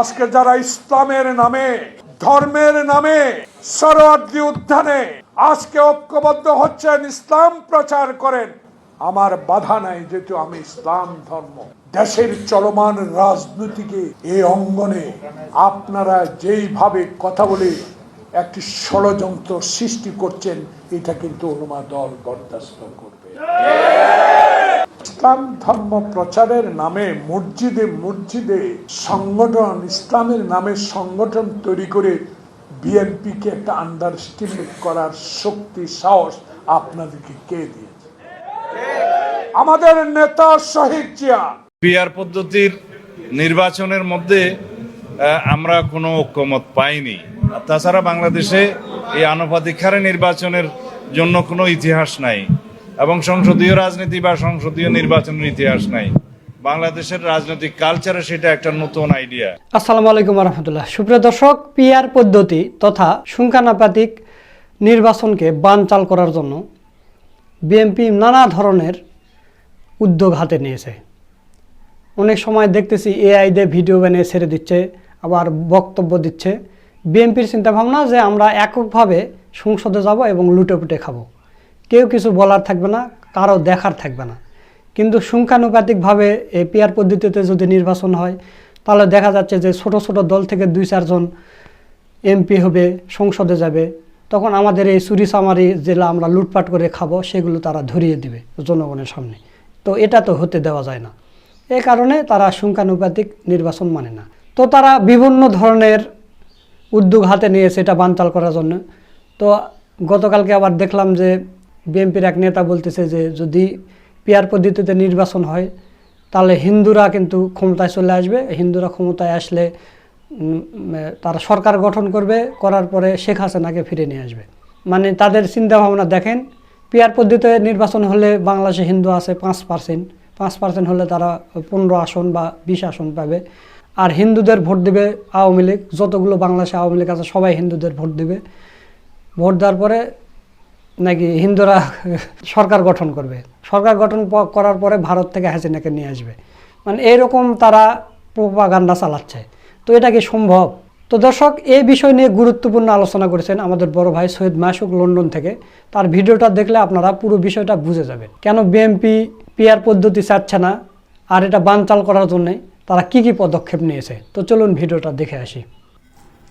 আজকে যারা ইসলামের নামে, ধর্মের নামে সরোয়ার্দি উদ্যানে আজকে ঐক্যবদ্ধ হচ্ছেন, ইসলাম প্রচার করেন, আমার বাধা নাই যেহেতু আমি ইসলাম ধর্ম। দেশের চলমান রাজনীতিকে এই অঙ্গনে আপনারা যেইভাবে কথা বলে একটি ষড়যন্ত্র সৃষ্টি করছেন, এটা কিন্তু অনুমা দল বরদাস্ত করবে। ইসলাম ধর্ম প্রচারের নামে মসজিদে মসজিদে সংগঠন, ইসলামের নামে সংগঠন তৈরি করে বিএনপিকে একটা আন্ডারস্টিমেট করার শক্তি, সাহস আপনাদেরকে কে দিয়েছে? আমাদের নেতা শহীদ জিয়া। পিআর পদ্ধতির নির্বাচনের মধ্যে আমরা কোনো ঐক্যমত পাইনি। তাছাড়া বাংলাদেশে এই আনুপাতিক হারে নির্বাচনের জন্য কোনো ইতিহাস নাই। এবং সংসদীয় রাজনীতি বা সংসদীয় নির্বাচনের ইতিহাস নাই। বাংলাদেশের রাজনৈতিক কালচারে সেটা একটা নতুন আইডিয়া আসসালামু আলাইকুম রহমতুল্লাহ সুপ্রিয় দর্শক পিআর পদ্ধতি তথা সংখ্যানুপাতিক নির্বাচনকে বানচাল করার জন্য বিএনপি নানা ধরনের উদ্যোগ হাতে নিয়েছে। অনেক সময় দেখতেছি এআই দিয়ে ভিডিও বানিয়ে ছেড়ে দিচ্ছে, আবার বক্তব্য দিচ্ছে। বিএনপির চিন্তাভাবনা যে আমরা এককভাবে সংসদে যাব এবং লুটেপুটে খাব। কেউ কিছু বলার থাকবে না, কারও দেখার থাকবে না। কিন্তু সংখ্যানুপাতিকভাবে এই পিয়ার পদ্ধতিতে যদি নির্বাচন হয়, তাহলে দেখা যাচ্ছে যে ছোট ছোট দল থেকে দুই চারজন এমপি হবে, সংসদে যাবে। তখন আমাদের এই চুরি চামারি যেগুলো আমরা লুটপাট করে খাব, সেগুলো তারা ধরিয়ে দিবে জনগণের সামনে। তো এটা তো হতে দেওয়া যায় না। এ কারণে তারা সংখ্যানুপাতিক নির্বাচন মানে না। তো তারা বিভিন্ন ধরনের উদ্যোগ হাতে নিয়েছে এটা বানচাল করার জন্য। তো গতকালকে আবার দেখলাম যে বিএনপির এক নেতা বলতেছে যে, যদি পিয়ার পদ্ধতিতে নির্বাচন হয়, তাহলে হিন্দুরা কিন্তু ক্ষমতায় চলে আসবে। হিন্দুরা ক্ষমতায় আসলে তারা সরকার গঠন করবে, করার পরে শেখ হাসিনাকে ফিরে নিয়ে আসবে। মানে তাদের চিন্তা ভাবনা দেখেন, পিয়ার পদ্ধতিতে নির্বাচন হলে বাংলাদেশে হিন্দু আছে পাঁচ পার্সেন্ট। পাঁচ পার্সেন্ট হলে তারা পনেরো আসন বা বিশ আসন পাবে। আর হিন্দুদের ভোট দেবে আওয়ামী লীগ। যতগুলো বাংলাদেশে আওয়ামী লীগ আছে, সবাই হিন্দুদের ভোট দেবে। ভোট দেওয়ার পরে নাকি হিন্দুরা সরকার গঠন করবে? সরকার গঠন করার পরে ভারত থেকে হাসিনাকে নিয়ে আসবে। মানে এরকম তারা প্রোপাগান্ডা চালাচ্ছে। তো এটা কি সম্ভব? তো দর্শক এই বিষয় নিয়ে গুরুত্বপূর্ণ আলোচনা করেছেন আমাদের বড় ভাই সৈয়দ মাসুক লন্ডন থেকে। তার ভিডিওটা দেখলে আপনারা পুরো বিষয়টা বুঝে যাবেন। কেন বিএনপি পিয়ার পদ্ধতি চাচ্ছে না? আর এটা বানচাল করার জন্যে তারা কি কি পদক্ষেপ নিয়েছে? তো চলুন ভিডিওটা দেখে আসি।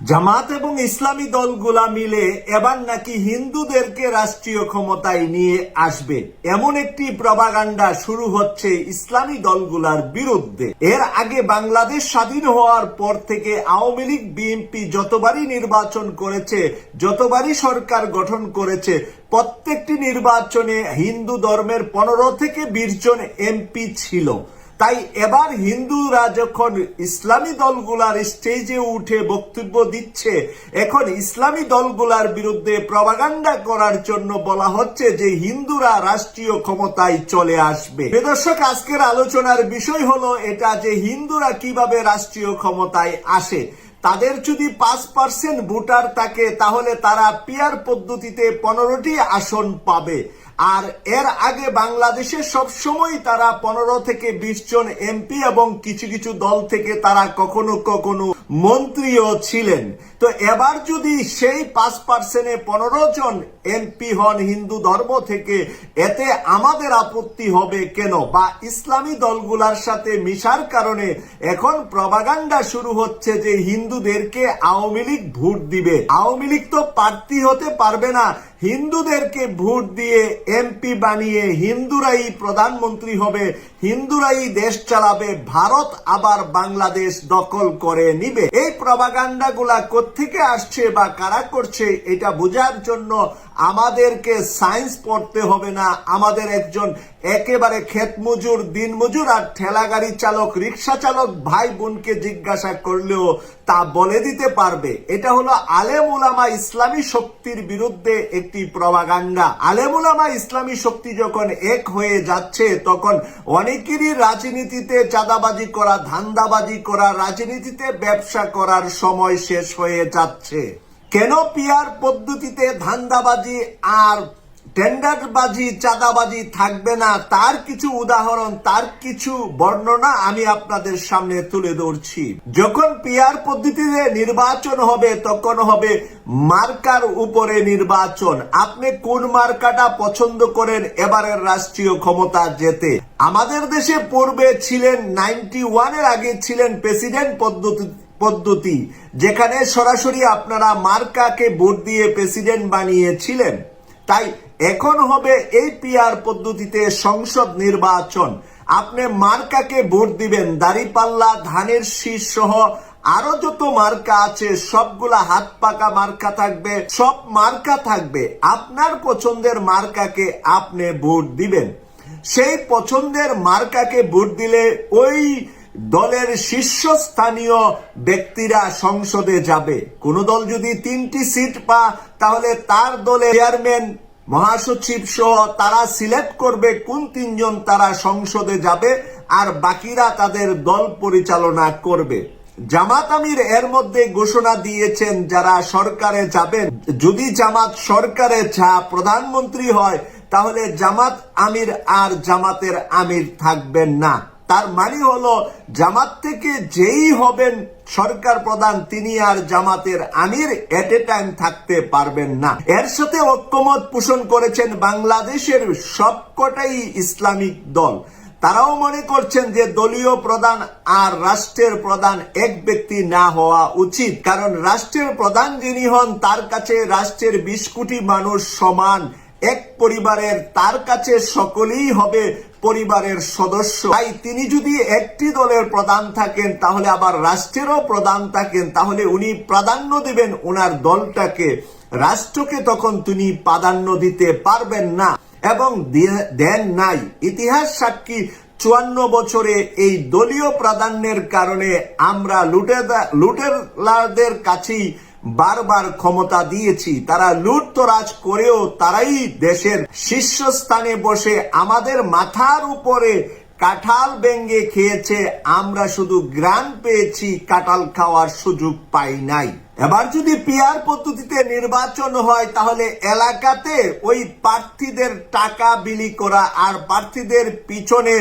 জামাত এবং ইসলামী দলগুলা মিলে এবার নাকি হিন্দুদেরকে রাষ্ট্রীয় ক্ষমতায় নিয়ে আসবে। এমন একটি প্রবাগান্ডা শুরু হচ্ছে ইসলামী দলগুলার বিরুদ্ধে। এর আগে বাংলাদেশ স্বাধীন হওয়ার পর থেকে আওয়ামী লীগ, বিএনপি যতবারই নির্বাচন করেছে, যতবারই সরকার গঠন করেছে, প্রত্যেকটি নির্বাচনে হিন্দু ধর্মের পনেরো থেকে বিশ জন এমপি ছিল। তাই এবার হিন্দুরা যখন ইসলামী দলগুলার স্টেজে উঠে বক্তব্য দিচ্ছে। এখন ইসলামী দলগুলার বিরুদ্ধে প্রবাগান্ডা করার জন্য বলা হচ্ছে যে হিন্দুরা রাষ্ট্রীয় ক্ষমতায় চলে আসবে। দর্শক, আজকের আলোচনার বিষয় হলো এটা যে হিন্দুরা কীভাবে রাষ্ট্রীয় ক্ষমতায় আসে। তাদের যদি পাঁচ পার্সেন্ট ভোটার থাকে, তাহলে তারা পিয়ার পদ্ধতিতে পনেরোটি আসন পাবে। আর এর আগে বাংলাদেশে সবসময় তারা পনেরো থেকে বিশ জন এমপি এবং কিছু কিছু দল থেকে তারা কখনো কখনো মন্ত্রীও ছিলেন। তো এবার যদি সেই পাঁচ পার্সেন্টে পনেরো জন এমপি হন হিন্দু ধর্ম থেকে, এতে আমাদের আপত্তি হবে কেন? বা ইসলামী দলগুলার সাথে মিশার কারণে এখন প্রবাগান্ডা শুরু হচ্ছে যে হিন্দুদেরকে আওয়ামী লীগ ভোট দিবে। আওয়ামী লীগ তো প্রার্থী হতে পারবে না। হিন্দুদেরকে ভোট দিয়ে এমপি বানিয়ে হিন্দুরাই প্রধানমন্ত্রী হবে, হিন্দুরাই দেশ চালাবে, ভারত আবার বাংলাদেশ দখল করে নিবে। এই প্রবাগান্ডা গুলা কোথেকে আসছে বা কারা করছে, এটা বোঝার জন্য আমাদেরকে সায়েন্স পড়তে হবে না। আমাদের একজন একেবারে ক্ষেত মজুর দিন মজুর আর ঠেলা গাড়ি চালক, রিক্সা চালক ভাই বোনকে জিজ্ঞাসা করলেও তা বলে দিতে পারবে। এটা হলো আলেম উলামা ইসলামী শক্তির বিরুদ্ধে একটি প্রবাগান্ডা। আলেম উলামা ইসলামী শক্তি যখন এক হয়ে যাচ্ছে, তখন অনেকেরই রাজনীতিতে চাঁদাবাজি করা, ধান্দাবাজি করা, রাজনীতিতে ব্যবসা করার সময় শেষ হয়ে যাচ্ছে। কেন পিয়ার পদ্ধতিতে ধান্দাবাজি আর টেন্ডারবাজি, চাঁদাবাজি থাকবে না? তার কিছু উদাহরণ, তার কিছু বর্ণনা আমি আপনাদের সামনে তুলে ধরছি। যখন পিয়ার পদ্ধতিতে নির্বাচন হবে, তখন হবে মার্কার উপরে নির্বাচন। আপনি কোন মার্কাটা পছন্দ করেন? এবারের রাষ্ট্রীয় ক্ষমতা যেতে আমাদের দেশে পূর্বে ছিলেন, নাইনটি ওয়ানের আগে ছিলেন প্রেসিডেন্ট পদ্ধতি পদ্ধতি, যেখানে সরাসরি আপনারা মার্কাকে ভোট দিয়ে প্রেসিডেন্ট বানিয়েছিলেন। তাই এখন হবে এই পিআর পদ্ধতিতে সংসদ নির্বাচন। আপনি মার্কাকে ভোট দিবেন, দাড়িপাল্লা, ধানের শীষ সহ আরও যত মার্কা আছে, সবগুলা হাত পাকা মার্কা থাকবে, সব মার্কা থাকবে। আপনার পছন্দের মার্কাকে আপনি ভোট দিবেন। সেই পছন্দের মার্কাকে ভোট দিলে ওই দলের শীর্ষস্থানীয় ব্যক্তিরা সংসদে যাবে। কোন দল যদি তিনটি সিট পা তাহলে তার দলে চেয়ারম্যান, মহাসচিব সহ তারা সিলেক্ট করবে কোন তিনজন তারা সংসদে যাবে আর বাকিরা তাদের দল পরিচালনা করবে। জামাত আমির এর মধ্যে ঘোষণা দিয়েছেন যারা সরকারে যাবেন। যদি জামাত সরকারে যা প্রধানমন্ত্রী হয়, তাহলে জামাত আমির আর জামাতের আমির থাকবেন না। তার মানে হলো, জামাত থেকে যেই হবেন সরকার প্রধান, তিনি আর জামাতের আমির এট এ টাইম থাকতে পারবেন না। এর সাথে ঐক্যমত পোষণ করেছেন বাংলাদেশের সবকটাই ইসলামিক দল। তারাও মনে করছেন যে দলীয় প্রধান আর রাষ্ট্রের প্রধান এক ব্যক্তি না হওয়া উচিত। কারণ রাষ্ট্রের প্রধান যিনি হন, তার কাছে রাষ্ট্রের বিশ কোটি মানুষ সমান এক পরিবারের তার কাছে সকলেই হবে পরিবারের সদস্য। তাই তিনি যদি একটি দলের প্রধান থাকেন, তাহলে আবার রাষ্ট্রেরও প্রধান থাকেন, তাহলে উনি প্রাধান্য দিবেন ওনার দলটাকে। রাষ্ট্রকে তখন তিনি প্রাধান্য দিতে পারবেন না এবং দেন নাই। ইতিহাস সাক্ষী, চুয়ান্ন বছরে এই দলীয় প্রাধান্যের কারণে আমরা লুটেদা লুটেরাদের কাছেই বারবার ক্ষমতা দিয়েছি, তারা লুটতরাজ করেও তারাই দেশের শীর্ষস্থানে বসে আমাদের মাথার উপরে কাঁঠাল বেঙ্গে খেয়েছে, আমরা শুধু গ্রান পেয়েছি, কাঁঠাল খাওয়ার সুযোগ পাই নাই। এবার যদি পিয়ার পদ্ধতিতে নির্বাচন হয়, তাহলে এলাকাতে ওই প্রার্থীদের টাকা বিলি করা আর প্রার্থীদের পিছনে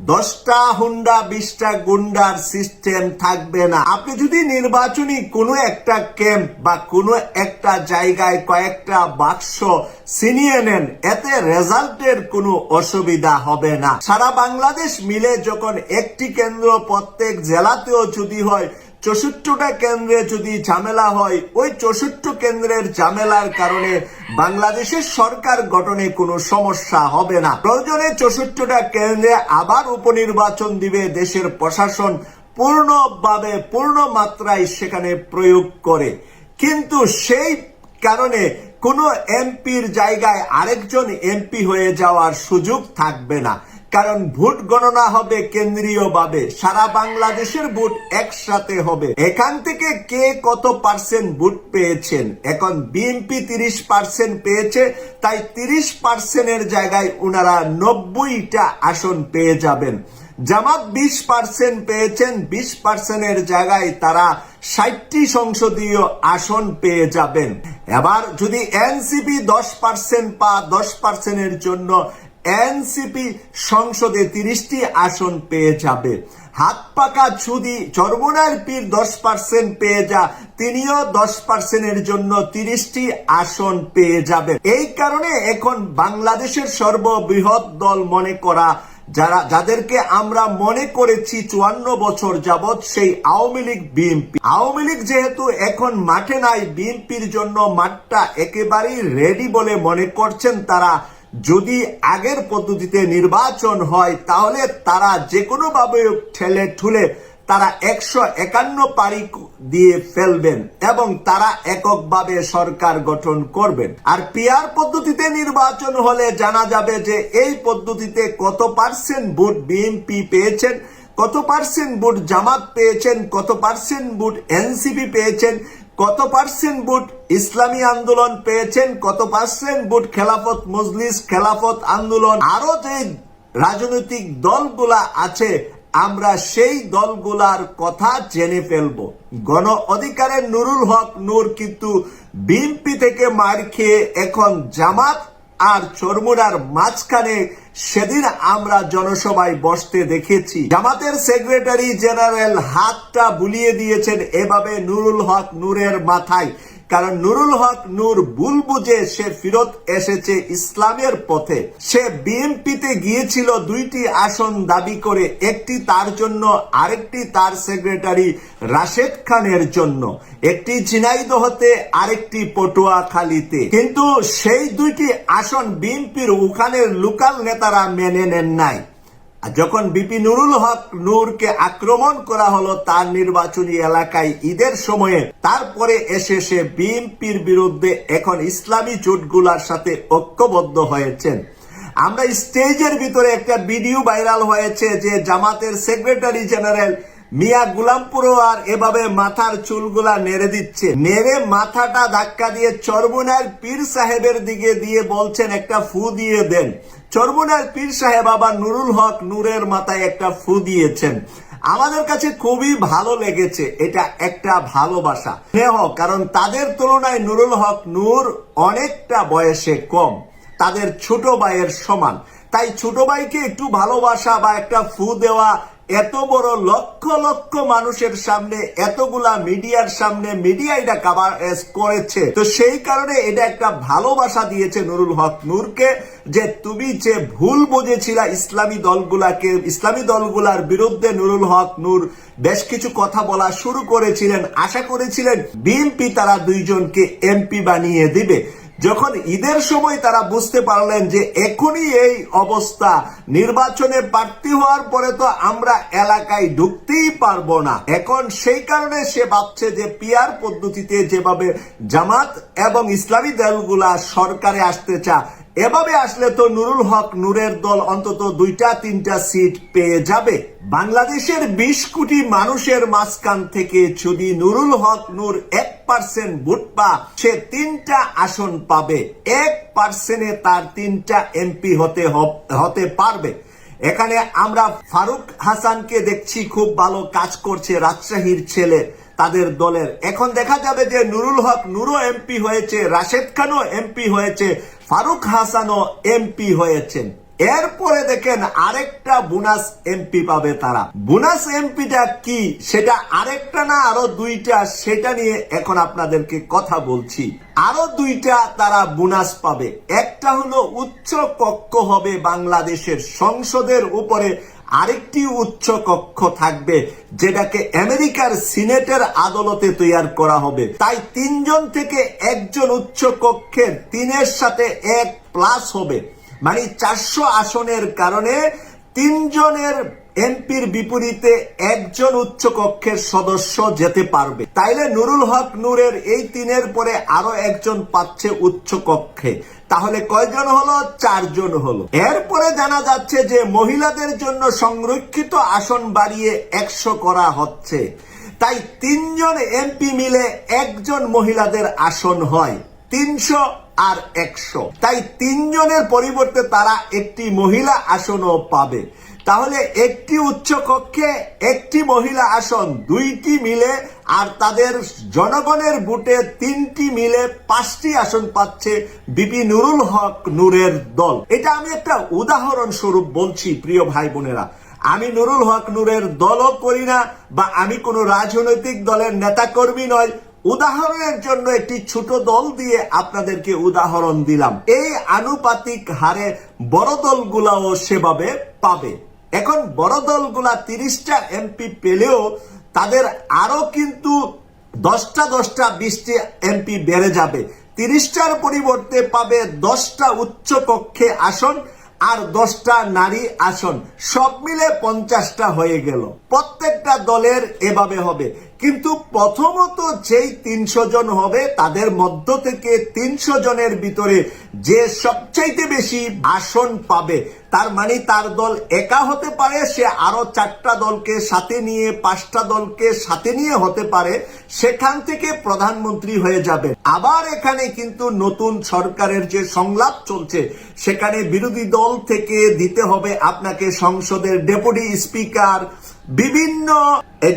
দশটা হুন্ডা, বিশটা গুন্ডার সিস্টেম থাকবে না। আপনি যদি নির্বাচনী কোনো একটা ক্যাম্প বা কোনো একটা জায়গায় কয়েকটা বাক্স ছিনিয়ে নেন, এতে রেজাল্টের কোনো অসুবিধা হবে না। সারা বাংলাদেশ মিলে যখন একটি কেন্দ্র প্রত্যেক জেলাতেও যদি হয় চৌষট্টিটা কেন্দ্রে যদি ঝামেলা হয়, ওই চৌষট্টি কেন্দ্রের ঝামেলার কারণে বাংলাদেশের সরকার গঠনে কোনো সমস্যা হবে না। প্রয়োজনে চৌষট্টিটা কেন্দ্রে আবার উপনির্বাচন দিবে দেশের প্রশাসন পূর্ণভাবে পূর্ণ মাত্রায় সেখানে প্রয়োগ করে। কিন্তু সেই কারণে কোনো এমপির জায়গায় আরেকজন এমপি হয়ে যাওয়ার সুযোগ থাকবে না। কারণ ভোট গণনা হবে কেন্দ্রীয়ভাবে সারা বাংলাদেশের ভোট একসাথে হবে। এখান থেকে কে কত পার্সেন্ট ভোট পেয়েছেন? এখন বিএনপি তিরিশ পার্সেন্ট পেয়েছে, তাই তিরিশ পার্সেন্টের জায়গায় ওনারা নব্বইটা আসন পেয়ে যাবেন। জামাত বিশ পার্সেন্ট পেয়েছেন, বিশ পার্সেন্টের জায়গায় তারা ষাটটি সংসদীয় আসন পেয়ে যাবেন। এবার যদি এনসিপি দশ পার্সেন্ট পা দশ পার্সেন্টের জন্য এনসিপি সংসদে তিরিশটি আসন পেয়ে যাবে। হাত পাকা ছুদি চরমোনার পীর দশ পার্সেন্ট পেয়ে যা, তিনিও দশ পার্সেন্টের জন্য তিরিশটি আসন পেয়ে যাবে। এই কারণে এখন বাংলাদেশের সর্ববৃহৎ দল মনে করা, যারা, যাদেরকে আমরা মনে করেছি চুয়ান্ন বছর যাবৎ সেই আওয়ামী লীগ বিএনপি। আওয়ামী লীগ যেহেতু এখন মাঠে নাই, বিএনপির জন্য মাঠটা একেবারেই রেডি বলে মনে করছেন তারা। যদি আগের পদ্ধতিতে নির্বাচন হয়, তাহলে তারা যে কোনো ভাবে ঠেলে ঠুলে তারা একশো একান্ন পারি দিয়ে ফেলবেন এবং তারা এককভাবে সরকার গঠন করবেন। আর পিয়ার পদ্ধতিতে নির্বাচন হলে জানা যাবে যে এই পদ্ধতিতে কত পার্সেন্ট ভোট বিএনপি পেয়েছেন, কত পার্সেন্ট ভোট জামাত পেয়েছেন, কত পার্সেন্ট ভোট এনসিপি পেয়েছেন কত পার্সেন্ট ভোট ইসলামী আন্দোলন পেয়েছেন? কত পার্সেন্ট ভোট খেলাফত মজলিস, খেলাফত আন্দোলন? আরও যে রাজনৈতিক দলগুলা আছে, আমরা সেই দলগুলার কথা জেনে ফেলব। গণ অধিকারের নুরুল হক নূর কিন্তু বিএনপি থেকে মার খেয়ে এখন জামাত আর চরমুনার মাঝখানে সেদিন আমরা জনসভায় বসতে দেখেছি। জামাতের সেক্রেটারি জেনারেল হাতটা বুলিয়ে দিয়েছেন এভাবে নুরুল হক নূরের মাথায়। কারণ নুরুল হক নূর ভুল বুঝে সে ফিরত এসেছে ইসলামের পথে। সে বিএনপিতে গিয়েছিল দুইটি আসন দাবি করে, একটি তার জন্য, আরেকটি তার সেক্রেটারি রাশেদ খানের জন্য। একটি ঝিনাইদহতে আরেকটি পটুয়াখালীতে। কিন্তু সেই দুইটি আসন বিএনপির ওখানের লোকাল নেতারা মেনে নেন নাই। যখন বিপি নুরুল হক নূরকে আক্রমণ করা হলো তার নির্বাচনী এলাকায় ঈদের সময়ে, তারপরে এসে সে বিএনপির বিরুদ্ধে এখন ইসলামী জোটগুলার সাথে ঐক্যবদ্ধ হয়েছেন। আমরা স্টেজের ভিতরে একটা ভিডিও ভাইরাল হয়েছে যে জামাতের সেক্রেটারি জেনারেল মিয়া গুলামপুরো আর এভাবে মাথার চুলগুলা নেড়ে দিচ্ছে। নেড়ে মাথাটা ধাক্কা দিয়ে চরমুনার পীর সাহেবের দিকে দিয়ে বলছেন, একটা ফু দিয়ে দেন। চরমুনার পীর সাহেব আবার নুরুল হক নূরের মাথায় একটা ফু দিয়েছেন। আমাদের কাছে খুবই ভালো লেগেছে, এটা একটা ভালোবাসা। স্নেহ, কারণ তাদের তুলনায় নুরুল হক নূর অনেকটা বয়সে কম, তাদের ছোট ভাইয়ের সমান। তাই ছোট ভাইকে একটু ভালোবাসা বা একটা ফু দেওয়া এত বড় লক্ষ লক্ষ মানুষের সামনে এতগুলা মিডিয়ার সামনে মিডিয়া এটা কাভার করেছে। তো সেই কারণে এটা একটা ভালোবাসা দিয়েছে নুরুল হক নূরকে যে তুমি যে ভুল বুঝেছিলা ইসলামী দলগুলাকে, ইসলামী দলগুলার বিরুদ্ধে নুরুল হক নূর বেশ কিছু কথা বলা শুরু করেছিলেন। আশা করেছিলেন বিএনপি তারা দুইজনকে এমপি বানিয়ে দিবে। যখন ঈদের সময় তারা বুঝতে পারলেন যে এখনই এই অবস্থা, নির্বাচনে প্রার্থী হওয়ার পরে তো আমরা এলাকায় ঢুকতেই পারব না। এখন সেই কারণে সে ভাবছে যে পিয়ার পদ্ধতিতে যেভাবে জামাত এবং ইসলামী দলগুলা সরকারে আসতে চা এভাবে আসলে তো নুরুল হক নূরের দল অন্তত দুইটা, তিনটা সিট পেয়ে যাবে। বাংলাদেশের বিশ কোটি মানুষের মাঝখান থেকে যদি নুরুল হক নূর এক পার্সেন্ট ভোট পা সে তিনটা আসন পাবে। এক পার্সেন্টে তার তিনটা এমপি হতে হতে পারবে। এখানে আমরা ফারুক হাসানকে দেখছি, খুব ভালো কাজ করছে রাজশাহীর ছেলে তাদের দলের। এখন দেখা যাবে যে নুরুল হক নুরও এমপি হয়েছে, রাশেদ খানও এমপি হয়েছে ফারুক হাসানও এমপি হয়েছেন। এরপরে দেখেন আরেকটা বোনাস এমপি পাবে তারা। বোনাস এমপিটা কি, সেটা আরেকটা না, আরও দুইটা, সেটা নিয়ে এখন আপনাদেরকে কথা বলছি। আরও দুইটা তারা বোনাস পাবে। একটা হলো উচ্চ কক্ষ হবে বাংলাদেশের সংসদের উপরে আরেকটি উচ্চ কক্ষ থাকবে, যেটাকে আমেরিকার সিনেটের আদালতে তৈরি করা হবে। তাই তিনজন থেকে একজন উচ্চ কক্ষের তিনের সাথে এক প্লাস হবে। মানে চারশো আসনের কারণে তিনজনের এমপির বিপরীতে একজন উচ্চ কক্ষের সদস্য যেতে পারবে। তাইলে নুরুল হক নূরের এই তিনের পরে আরও একজন পাচ্ছে উচ্চ কক্ষে। তাহলে কয়জন হলো? চারজন হলো। এরপরে জানা যাচ্ছে যে মহিলাদের জন্য সংরক্ষিত আসন বাড়িয়ে একশো করা হচ্ছে। তাই তিনজন এমপি মিলে একজন মহিলাদের আসন হয়, তিনশো আর একশো। তাই তিনজনের পরিবর্তে তারা একটি মহিলা আসনও পাবে। তাহলে একটি উচ্চ কক্ষে একটি মহিলা আসন, দুইটি মিলে, আর তাদের জনগণের বুটে তিনটি মিলে পাঁচটি আসন পাচ্ছে বিপি নুরুল হক নূরের দল। এটা আমি একটা উদাহরণ স্বরূপ বলছি, প্রিয় ভাই বোনেরা। আমি নুরুল হক নূরের দলও করি না, বা আমি কোনো রাজনৈতিক দলের নেতা কর্মী নয় উদাহরণের জন্য একটি ছোট দল দিয়ে আপনাদেরকে উদাহরণ দিলাম। এই আনুপাতিক হারে বড় দলগুলাও সেভাবে পাবে। এখন বড় দলগুলা তিরিশটা এমপি পেলেও তাদের আরও কিন্তু দশটা দশটা বিশটি এমপি বেড়ে যাবে। তিরিশটার পরিবর্তে পাবে দশটা উচ্চ কক্ষে আসন আর দশটা নারী আসন। সব মিলে পঞ্চাশটা হয়ে গেল। প্রত্যেকটা দলের এভাবে হবে। কিন্তু প্রথমত যেই তিনশো জন হবে, তাদের মধ্য থেকে তিনশো জনের ভিতরে যে সবচাইতে বেশি আসন পাবে, তার মানে তার দল একা হতে পারে, সে আরও চারটা দলকে সাথে নিয়ে, পাঁচটা দলকে সাথে নিয়ে হতে পারে, সেখান থেকে প্রধানমন্ত্রী হয়ে যাবে আবার এখানে কিন্তু নতুন সরকারের যে সংলাপ চলছে, সেখানে বিরোধী দল থেকে দিতে হবে আপনাকে সংসদের ডেপুটি স্পিকার বিভিন্ন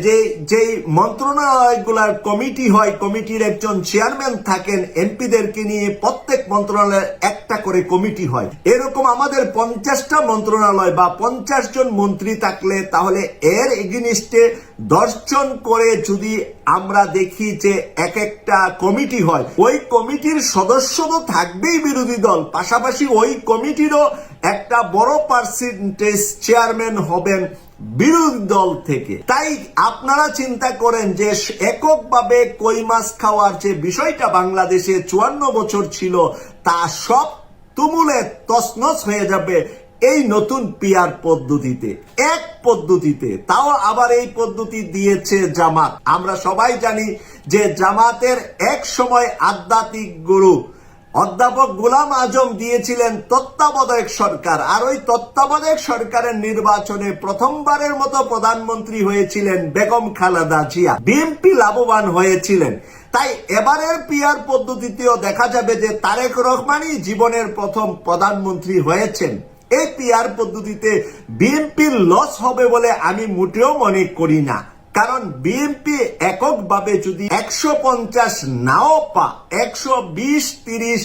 যে যে মন্ত্রণালয়গুলার কমিটি হয়, কমিটির একজন চেয়ারম্যান থাকেন, এমপিদেরকে নিয়ে প্রত্যেক মন্ত্রণালয়ের একটা করে কমিটি হয়। এরকম আমাদের পঞ্চাশটা মন্ত্রণালয় বা পঞ্চাশ জন মন্ত্রী থাকলে তাহলে এর এগেনিস্টে দশজন করে যদি আমরা দেখি যে এক একটা কমিটি হয়, ওই কমিটির সদস্য তো থাকবেই বিরোধী দল। পাশাপাশি ওই কমিটিরও একটা বড় পার্সেন্টেজ চেয়ারম্যান হবেন। বিরোধী দল থেকে। তাই আপনারা চিন্তা করেন যে এককভাবে কই মাছ খাওয়ার যে বিষয়টা বাংলাদেশে চুয়ান্ন বছর ছিল, তা সব তুমুলে তছনছ হয়ে যাবে এই নতুন পিয়ার পদ্ধতিতে। এক পদ্ধতিতে। তাও আবার এই পদ্ধতি দিয়েছে জামাত। আমরা সবাই জানি যে জামাতের এক সময় আধ্যাত্মিক গুরু অধ্যাপক গোলাম আজম দিয়েছিলেন তত্ত্বাবধায়ক সরকার। আর ওই তত্ত্বাবধায়ক সরকারের নির্বাচনে প্রথমবারের মতো প্রধানমন্ত্রী হয়েছিলেন বেগম খালেদা জিয়া। বিএনপি লাভবান হয়েছিলেন। তাই এবারের পিয়ার পদ্ধতিতেও দেখা যাবে যে তারেক রহমানই জীবনের প্রথম প্রধানমন্ত্রী হয়েছেন। এই পিয়ার পদ্ধতিতে বিএনপির লস হবে বলে আমি মোটেও মনে করি না। কারণ বিএনপি এককভাবে যদি একশো পঞ্চাশ নাও পা, একশো বিশ, তিরিশ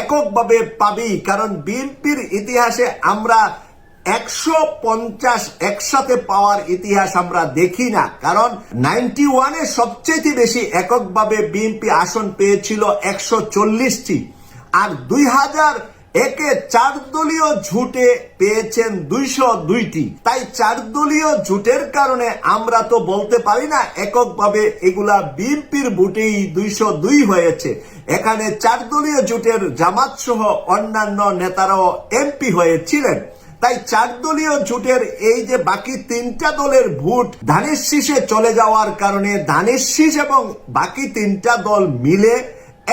এককভাবে পাবি। কারণ বিএনপির ইতিহাসে আমরা একশো পঞ্চাশ একসাথে পাওয়ার ইতিহাস আমরা দেখি না। কারণ নাইনটি ওয়ানে সবচেয়ে বেশি এককভাবে বিএনপি আসন পেয়েছিল একশো চল্লিশটি। আর দুই হাজার একে চার দলীয় ঝুটে পেয়েছেন দুইশো দুইটি। তাই চার দলীয় ঝুটের কারণে আমরা তো বলতে পারি না এককভাবে এগুলা বিএনপির ভোটেই দুইশো দুই হয়েছে। এখানে চার দলীয় জোটের জামাত সহ অন্যান্য নেতারাও এমপি হয়েছিলেন। তাই চার দলীয় জোটের এই যে বাকি তিনটা দলের ভোট ধানের শীষে চলে যাওয়ার কারণে ধানের শীষ এবং বাকি তিনটা দল মিলে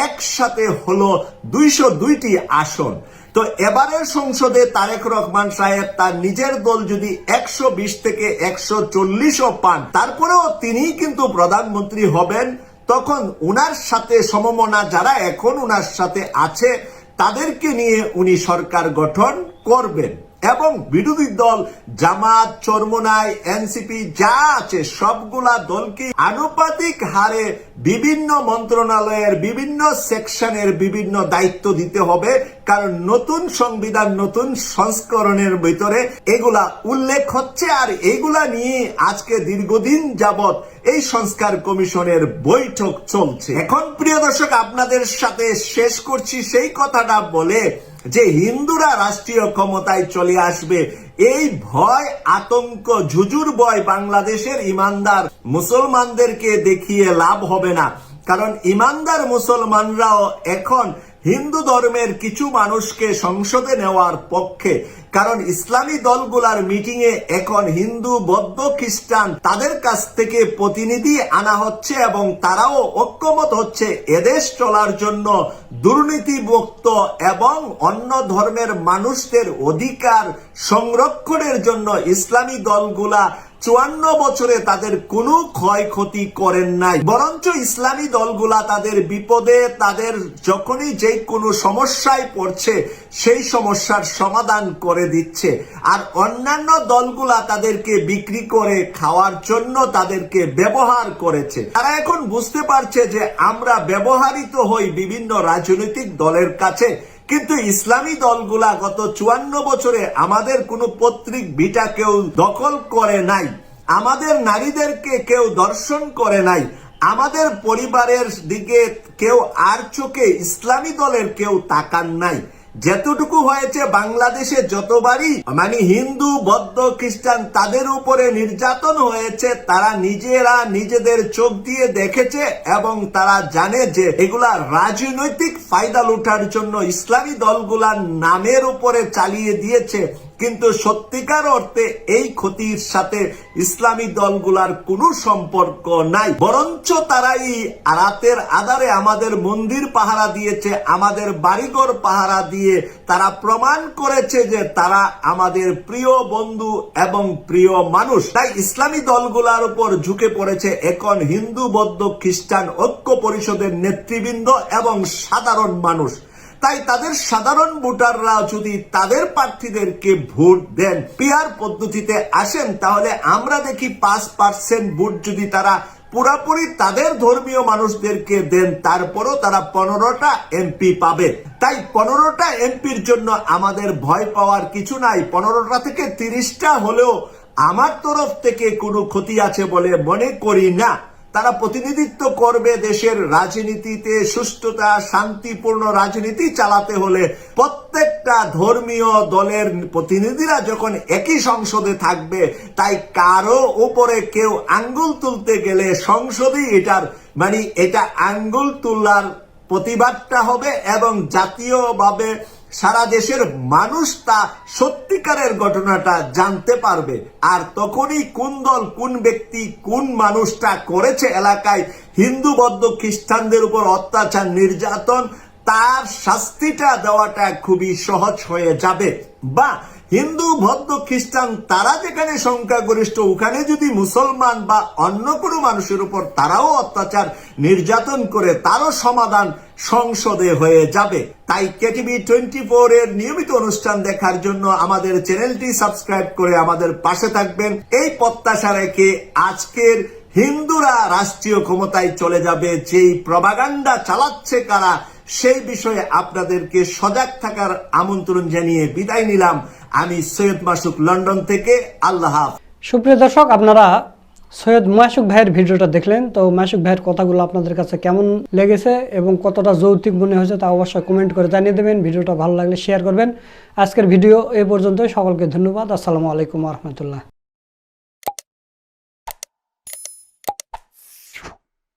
একসাথে হলো দুইশো দুইটি আসন। তো এবারের সংসদে তারেক রহমান সাহেব তার নিজের দল যদি একশো বিশ থেকে একশো চল্লিশও পান, তারপরেও তিনি কিন্তু প্রধানমন্ত্রী হবেন। তখন উনার সাথে সমমনা যারা এখন উনার সাথে আছে, তাদেরকে নিয়ে উনি সরকার গঠন করবেন। এবং বিরোধী দল, জামাত, চরমনাই, এনসিপি, যা আছে, সবগুলা দলকে আনুপাতিক হারে বিভিন্ন মন্ত্রণালয়ের বিভিন্ন সেকশনের বিভিন্ন দায়িত্ব দিতে হবে, কারণ নতুন সংবিধান, নতুন সংস্করণের ভিতরে এগুলা উল্লেখ হচ্ছে, আর এগুলা নিয়ে আজকে দীর্ঘদিন যাবত এই সংস্কার কমিশনের বৈঠক চলছে। এখন প্রিয় দর্শক, আপনাদের সাথে শেষ করছি, সেই কথাটা বলে যে হিন্দুরা রাষ্ট্রীয় ক্ষমতায় চলে আসবে, এই ভয়, আতঙ্ক ঝুজুর বয় বাংলাদেশের ইমানদার মুসলমানদেরকে দেখিয়ে লাভ হবে না। কারণ ইমানদার মুসলমানরাও এখন হিন্দু ধর্মের কিছু মানুষকে সংসদে নেওয়ার পক্ষে কারণ ইসলামী দলগুলার মিটিং এ এখন হিন্দু, বৌদ্ধ, খ্রিস্টান তাদের কাছ থেকে প্রতিনিধি আনা হচ্ছে এবং তারাও ঐক্যমত হচ্ছে এদেশ চলার জন্য দুর্নীতিমুক্ত এবং অন্য ধর্মের মানুষদের অধিকার সংরক্ষণের জন্য ইসলামী দলগুলা চুয়ান্ন বছরে তাদের কোনো ক্ষয়ক্ষতি করেন নাই। বরঞ্চ ইসলামী দলগুলা তাদের বিপদে, তাদের যখনই যে কোনো সমস্যায় পড়ছে, সেই সমস্যার সমাধান করে দিচ্ছে। আর অন্যান্য দলগুলা তাদেরকে বিক্রি করে খাওয়ার জন্য তাদেরকে ব্যবহার করেছে। তারা এখন বুঝতে পারছে যে আমরা ব্যবহারিত হই বিভিন্ন রাজনৈতিক দলের কাছে। কিন্তু ইসলামী দলগুলা গত চুয়ান্ন বছরে আমাদের কোনো পত্রিক ভিটা কেউ দখল করে নাই। আমাদের নারীদেরকে কেউ দর্শন করে নাই। আমাদের পরিবারের দিকে কেউ আর চোখে ইসলামী দলের কেউ তাকান নাই। যেতটুকু হয়েছে বাংলাদেশে যতবারই মানে হিন্দু, বৌদ্ধ, খ্রিস্টান তাদের উপরে নির্যাতন হয়েছে, তারা নিজেরা নিজেদের চোখ দিয়ে দেখেছে এবং তারা জানে যে এগুলা রাজনৈতিক ফায়দা লুটার জন্য ইসলামী দলগুলার নামের উপরে চালিয়ে দিয়েছে। কিন্তু সত্যিকার অর্থে এই ক্ষতির সাথে ইসলামী দলগুলার কোনো সম্পর্ক নাই। বরঞ্চ তারাই রাতের আধারে আমাদের মন্দির পাহারা দিয়েছে, আমাদের বাড়িঘর পাহারা দিয়ে তারা প্রমাণ করেছে যে তারা আমাদের প্রিয় বন্ধু এবং প্রিয় মানুষ। তাই ইসলামী দলগুলার উপর ঝুঁকে পড়েছে এখন হিন্দু, বৌদ্ধ, খ্রিস্টান ঐক্য পরিষদের নেতৃবৃন্দ এবং সাধারণ মানুষ। তাই তাদের সাধারণ ভোটাররা যদি তাদের প্রার্থীদেরকে ভোট দেন পিয়ার পদ্ধতিতে আসেন, তাহলে আমরা দেখি পাঁচ পার্সেন্ট ভোট যদি তারা পুরাপুরি তাদের ধর্মীয় মানুষদেরকে দেন, তারপরও তারা পনেরোটা এমপি পাবে। তাই পনেরোটা এমপির জন্য আমাদের ভয় পাওয়ার কিছু নাই। পনেরোটা থেকে তিরিশটা হলেও আমার তরফ থেকে কোনো ক্ষতি আছে বলে মনে করি না। তারা প্রতিনিধিত্ব করবে দেশের রাজনীতিতে সুষ্ঠুতা শান্তিপূর্ণ রাজনীতি চালাতে হলে প্রত্যেকটা ধর্মীয় দলের প্রতিনিধিরা যখন একই সংসদে থাকবে, তাই কারও উপরে কেউ আঙ্গুল তুলতে গেলে সংসদেই এটার মানে এটা আঙ্গুল তোলার প্রতিবাদটা হবে এবং জাতীয়ভাবে সারা দেশের মানুষ তা সত্যিকারের ঘটনাটা জানতে পারবে। আর তখনই কোন দল, কোন ব্যক্তি, কোন মানুষটা করেছে এলাকায় হিন্দু, বদ্ধ, খ্রিস্টানদের উপর অত্যাচার, নির্যাতন, তার শাস্তিটা দেওয়াটা খুবই সহজ হয়ে যাবে। বা হিন্দু, বৌদ্ধ, খ্রিস্টান, তারা যেখানে সংখ্যাগরিষ্ঠ, ওখানে যদি মুসলমান বা অন্য কোনো মানুষের উপর তারাও অত্যাচার নির্যাতন করে, তারও সমাধান সংসদে হয়ে যাবে। তাই কেটিভি টোয়েন্টি ফোর এর নিয়মিত অনুষ্ঠান দেখার জন্য আমাদের চ্যানেলটি সাবস্ক্রাইব করে আমাদের পাশে থাকবেন। এই প্রত্যাশা রেখে আজকের হিন্দুরা রাষ্ট্রীয় ক্ষমতায় চলে যাবে, যেই প্রবাগান্ডা চালাচ্ছে কারা, সেই বিষয়ে আপনাদেরকে সজাগ থাকার আমন্ত্রণ জানিয়ে বিদায় নিলাম। আমি সৈয়দ মাসুক লন্ডন থেকে, আল্লাহ সুপ্রিয় দর্শক, আপনারা সৈয়দ মাসুক ভাইয়ের ভিডিওটা দেখলেন, তো মাসুক ভাইয়ের কথাগুলো আপনাদের কাছে কেমন লেগেছে এবং কতটা যৌক্তিক মনে হয়েছে তা অবশ্যই কমেন্ট করে জানিয়ে দেবেন। ভিডিওটা ভালো লাগলে শেয়ার করবেন। আজকের ভিডিও এ পর্যন্তই, সকলকে ধন্যবাদ। আসসালামু আলাইকুম রহমতুল্লাহ।